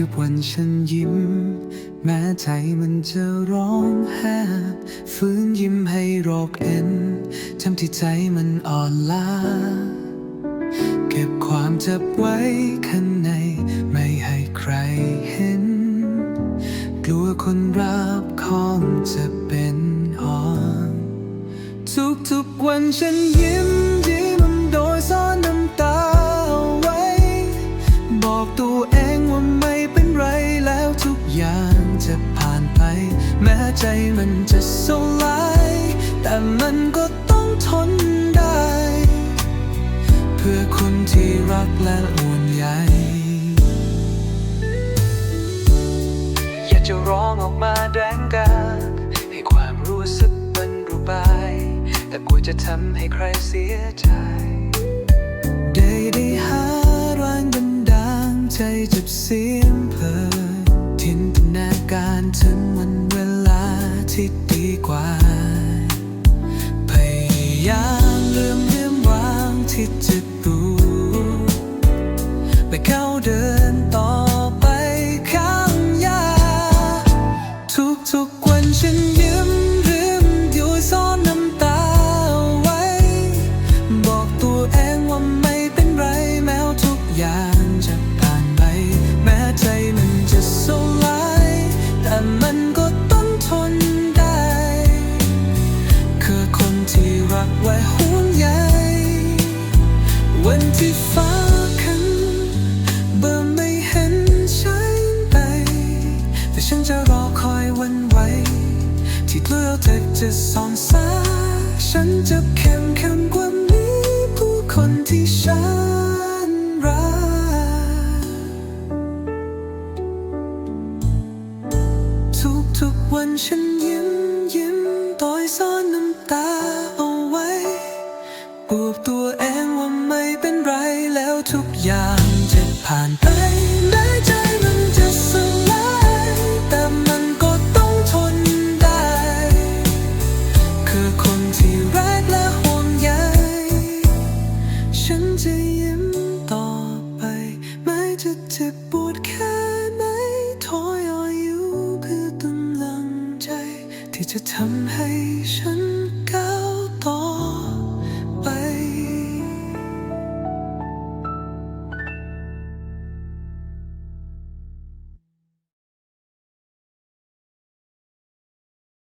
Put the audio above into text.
ืบวันฉันยิ้ม แม้ใจมันจะร้องแหบฟื้นยิ้มให้โรคเอ็นทำที่ใจมันอ่อนล้า เก็บความเจ็บไว้ข้างใน ไม่ให้ใครเห็น กลัวคนรับของจะเป็นห่วงทุกๆวันฉันยิ้ม บอกตัวเองว่าไม่เป็นไรแล้วทุกอย่างจะผ่านไป แม้ใจมันจะสลาย แต่มันก็ต้องทนได้ เพื่อคนที่รักและห่วงใยอยากจะร้องออกมาแดงกาให้ความรู้สึกมันระบาย แต่กลัวจะทำให้ใครเสียใจไเดินต่อไปข้างยา ทุกๆวันฉันยิ้มลืมอยู่ซ่อนน้ำตาไว้ บอกตัวเองว่าไม่เป็นไรแม้วทุกอย่างจะผ่านไป แม้ใจมันจะสลายแต่มันก็ต้องทนได้ คือคนที่รักและห่วงใยวันที่ฟ้า อคอยวันไหว ที่เลือกเธอจะสอนสาฉันจะเข้มแข็งกว่านี้ผู้คนที่ฉันรัก ทุกๆวันฉันยิ้มยิ้ม อคนที่รักและห่วงใยฉันจะยิ้มต่อไป ไม่จะเจ็บปวดแค่ไหนทอยอายุคือกำลังใจ ที่จะทำให้ฉัน